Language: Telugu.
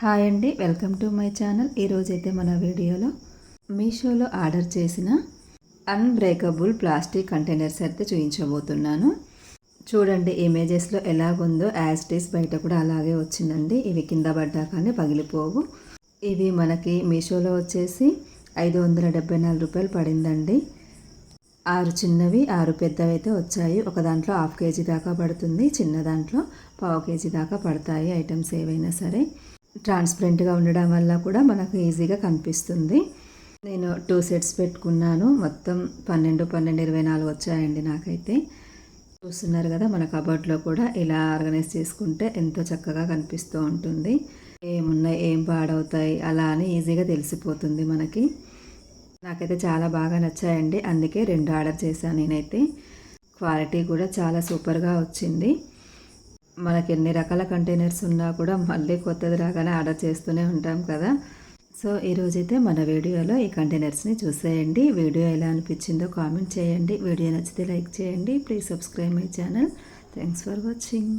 హాయ్ అండి వెల్కమ్ టు మై ఛానల్. ఈరోజైతే మన వీడియోలో మీషోలో ఆర్డర్ చేసిన అన్బ్రేకబుల్ ప్లాస్టిక్ కంటైనర్స్ అయితే చూపించబోతున్నాను. చూడండి ఇమేజెస్లో ఎలాగుందో యాజ్ ఇట్ బయట కూడా అలాగే వచ్చిందండి. ఇవి కింద పడ్డా కానీ పగిలిపోవు. ఇవి మనకి మీషోలో వచ్చేసి ఐదు వందల డెబ్బై నాలుగు రూపాయలు పడిందండి. ఆరు చిన్నవి ఆరు పెద్దవి అయితే వచ్చాయి. ఒక దాంట్లో హాఫ్ కేజీ దాకా పడుతుంది. చిన్న దాంట్లో పావు కేజీ దాకా పడతాయి ఐటమ్స్ ఏవైనా సరే. ట్రాన్స్పరెంట్గా ఉండడం వల్ల కూడా మనకు ఈజీగా కనిపిస్తుంది. నేను టూ సెట్స్ పెట్టుకున్నాను. మొత్తం పన్నెండు పన్నెండు ఇరవై నాలుగు వచ్చాయండి నాకైతే. చూస్తున్నారు కదా మన కబోర్డ్లో కూడా ఇలా ఆర్గనైజ్ చేసుకుంటే ఎంతో చక్కగా కనిపిస్తూ ఉంటుంది. ఏమున్నాయి ఏం పాడవుతాయి అలా అని ఈజీగా తెలిసిపోతుంది మనకి. నాకైతే చాలా బాగా నచ్చాయండి. అందుకే రెండు ఆర్డర్ చేశాను నేనైతే. క్వాలిటీ కూడా చాలా సూపర్గా వచ్చింది. మనకి ఎన్ని రకాల కంటైనర్స్ ఉన్నా కూడా మళ్ళీ కొత్తది రాగానే ఆర్డర్ చేస్తూనే ఉంటాం కదా. సో ఈరోజైతే మన వీడియోలో ఈ కంటైనర్స్ని చూసేయండి. వీడియో ఎలా అనిపించిందో కామెంట్ చేయండి. వీడియో నచ్చితే లైక్ చేయండి. Please subscribe my channel. Thanks for watching.